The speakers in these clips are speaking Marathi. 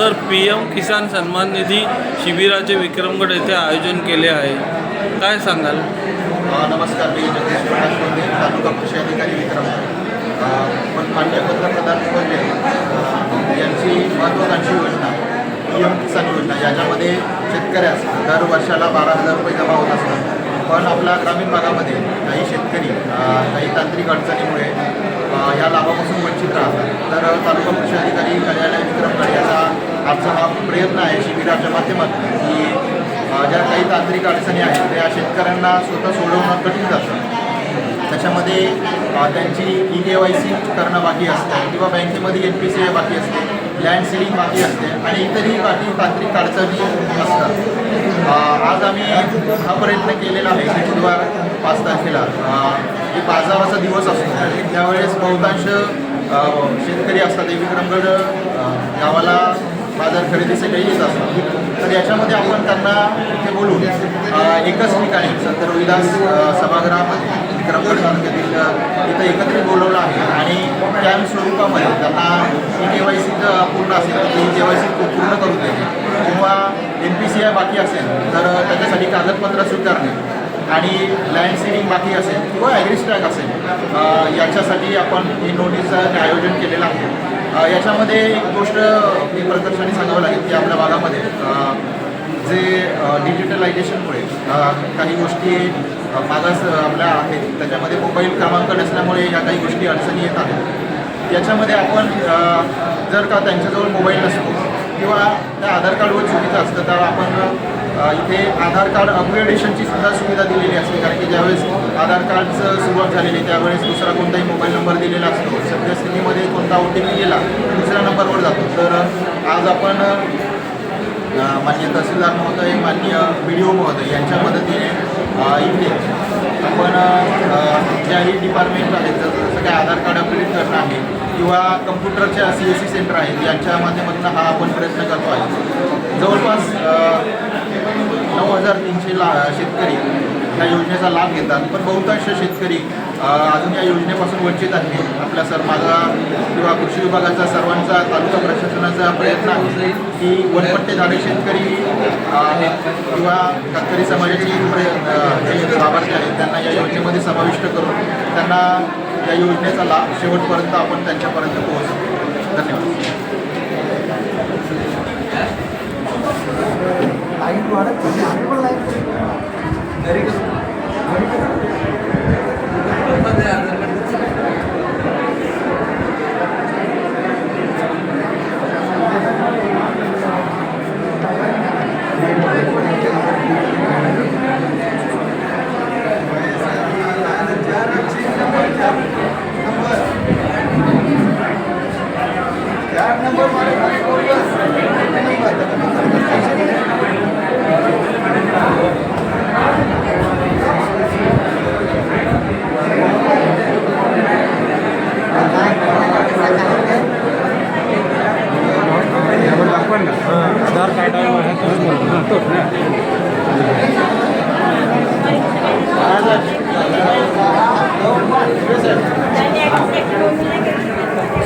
सर पी एम किसान सन्मान निधी शिबिराचे विक्रमगड येथे आयोजन केले आहे. काय सांगाल? नमस्कार मी जगदीश प्रकाश मोदी तालुका कृषी अधिकारी विक्रम पण मान्य पंतप्रधान म्हणजे यांची महत्त्वाकांक्षी योजना पी एम किसान योजना याच्यामध्ये शेतकऱ्यास दर वर्षाला बारा हजार रुपये जमा होत असतात. पण आपल्या ग्रामीण भागामध्ये काही शेतकरी काही तांत्रिक अडचणीमुळे या लाभापासून वंचित राहतात. तर तालुका कृषी अधिकारी कार्यालय विक्रम याचा आमचा हा प्रयत्न आहे शिबिराच्या माध्यमातून की ज्या काही तांत्रिक अडचणी आहेत त्या शेतकऱ्यांना स्वतः सोडवणं कठीण जातं. त्याच्यामध्ये त्यांची ई के वाय सी करणं बाकी असतं किंवा बँकेमध्ये एन पी सी आय बाकी असते लँड सिलिंग बाकी असते आणि इतरही बाकी तांत्रिक अडचणी असतात. आज आम्ही हा प्रयत्न केलेला आहे की बुधवार पाच तारखेला अ, बाजाराचा दिवस असतो. त्यावेळेस बहुतांश शेतकरी असतात. विक्रमगड गावाला बाजार खरेदीसाठी येत असतात. तर याच्यामध्ये आपण त्यांना इथे बोलून एकच ठिकाणी संत रोहिदास सभागृहामध्ये विक्रमगड तालुक्यातील इथं एकत्रित बोलवलं आहे. आणि कॅम्प स्वरूपामध्ये त्यांना ई के वाय सी पूर्ण असेल तर ती के वाय सी पूर्ण करून देणे किंवा एन पी सी आय बाकी असेल तर त्याच्यासाठी कागदपत्र स्वीकारणे. आणि लँड सेविंग बाकी असेल किंवा ॲग्रिस्टॅग असेल याच्यासाठी आपण ही नोटीसचं आयोजन केलेलं आहे. याच्यामध्ये एक गोष्ट मी प्रकर्षाने सांगावं लागेल की आपल्या भागामध्ये जे डिजिटलायझेशनमुळे काही गोष्टी मागास आपल्या आहेत. त्याच्यामध्ये मोबाईल क्रमांक नसल्यामुळे या काही गोष्टी अडचणी येत आहेत. याच्यामध्ये आपण जर का त्यांच्याजवळ मोबाईल नसतो किंवा त्या आधार कार्डवर चुकीचं असतं तर आपण इथे आधार कार्ड अपग्रेडेशनची सुद्धा सुविधा दिलेली असते कारण की ज्यावेळेस आधार कार्डचं सुरुवात झालेली त्यावेळेस दुसरा कोणताही मोबाईल नंबर दिलेला असतो. सद्यस्थितीमध्ये कोणता ओ टी पी गेला दुसऱ्या नंबरवर जातो. तर आज आपण अ, माननीय तहसीलदार महोदय माननीय बी डी ओ महोदय यांच्या मदतीने इथे. आपण ज्याही डिपार्टमेंट आहेत जसं काय आधार कार्ड अपडेट करणं आहे किंवा कम्प्युटरच्या सी एस सी सेंटर आहेत यांच्या माध्यमातून हा आपण प्रयत्न करतो आहे. जवळपास नऊ हजार तीनशे ला शेतकरी या योजनेचा लाभ घेतात. पण बहुतांश शेतकरी अजून या योजनेपासून वंचित आहे आपल्या सर माझा किंवा कृषी विभागाचा सर्वांचा तालुका प्रशासनाचा प्रयत्न आहे की वनपट्टेधारक शेतकरी किंवा शेतकरी समाजाची जे लाभार्थी आहेत त्यांना या योजनेमध्ये समाविष्ट करून त्यांना या योजनेचा लाभ शेवटपर्यंत आपण त्यांच्यापर्यंत पोहोचतो धन्यवाद.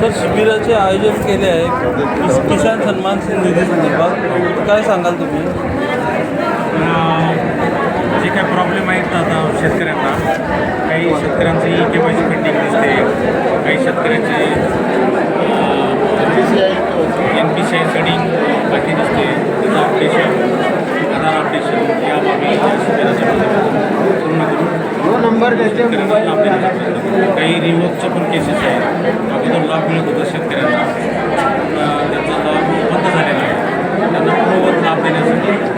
सर शिबिराचे आयोजन केले आहे. किसान सन्मान निधी संदर्भात काय सांगाल तुम्ही? शेतकऱ्यांना लाभ काही रिवॉकच्या पण केसेस आहेत. अगोदर लाभ मिळत होता शेतकऱ्यांना. त्यांचा लाभ बंद झालेला आहे. त्यांना पूर्ववत लाभ देण्यासाठी